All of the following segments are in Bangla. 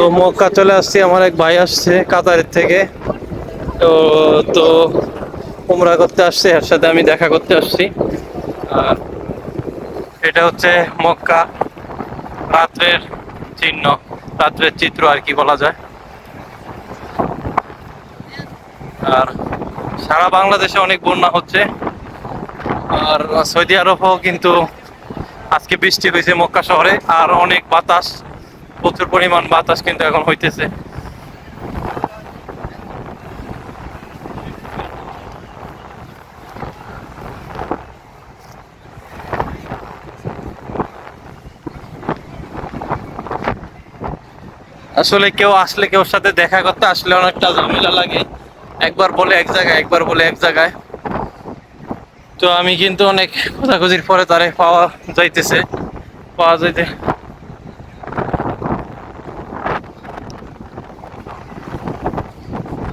তো মক্কা চলে আসছি, আমার এক ভাই আসছে কাতারের থেকে। তো তো উমরা করতে আসছে, এর সাথে আমি দেখা করতে আসছি। আর এটা হচ্ছে মক্কা। রাত্রের চিহ্ন, রাত্রের চিত্র আর কি বলা যায়। আর সারা বাংলাদেশে অনেক বন্যা হচ্ছে। আর সৌদি আরবও কিন্তু আজকে বৃষ্টি হয়েছে মক্কা শহরে, আর অনেক বাতাস, প্রচুর পরিমাণ বাতাস কিন্তু এখন হইতেছে। আসলে কেউ আসলে কেউ সাথে দেখা করতে আসলে অনেকটা ঝামেলা লাগে। একবার বলে এক জায়গায়, একবার বলে এক জায়গায়। তো আমি কিন্তু অনেক খোঁজাখুঁজির পরে তারে পাওয়া যাইতেছে, পাওয়া যাইতে।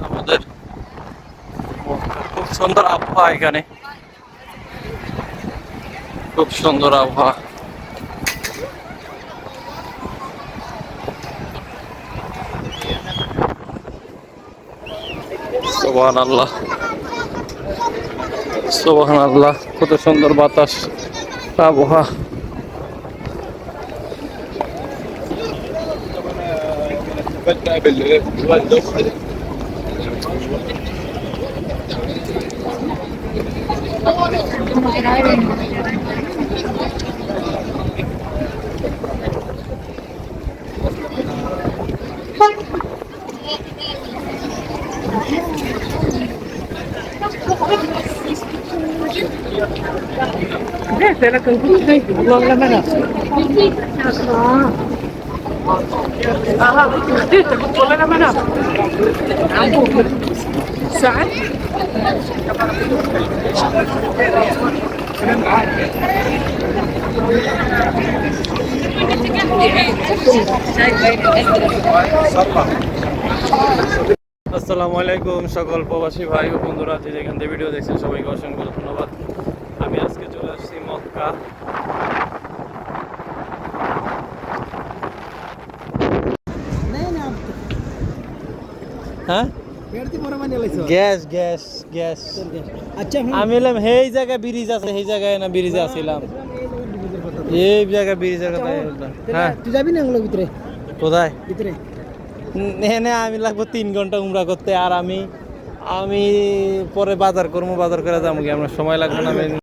আমাদের খুব সুন্দর আবহাওয়া এখানে। খুব সুন্দর আবহাওয়া। সোবাহান আল্লাহ আল্লাহ কত সুন্দর বাতাস। আবহাওয়া। আসসালামু আলাইকুম সকল প্রবাসী ভাই ও বন্ধুরা যে যেখান থেকে ভিডিও দেখছেন সবাইকে অসংখ্য ধন্যবাদ। আসছি মক্কা হ্যাঁ গ্যাস গ্যাস গ্যাস আচ্ছা আমি এলাম এই জায়গায় ব্রিজ আছে এই জায়গায় না ব্রিজে আসছিলাম এই জায়গায় ব্রিজের কথা হ্যাঁ। তুই যাবি না ওগুলোর ভিতরে? কোথায়? ভিতরে। এখানে আমি লাগবো তিন ঘণ্টা উমরা করতে আর আমি আমি পরে বাজার করব বাজার করে যাব কি? আমার সময় লাগবে না আমি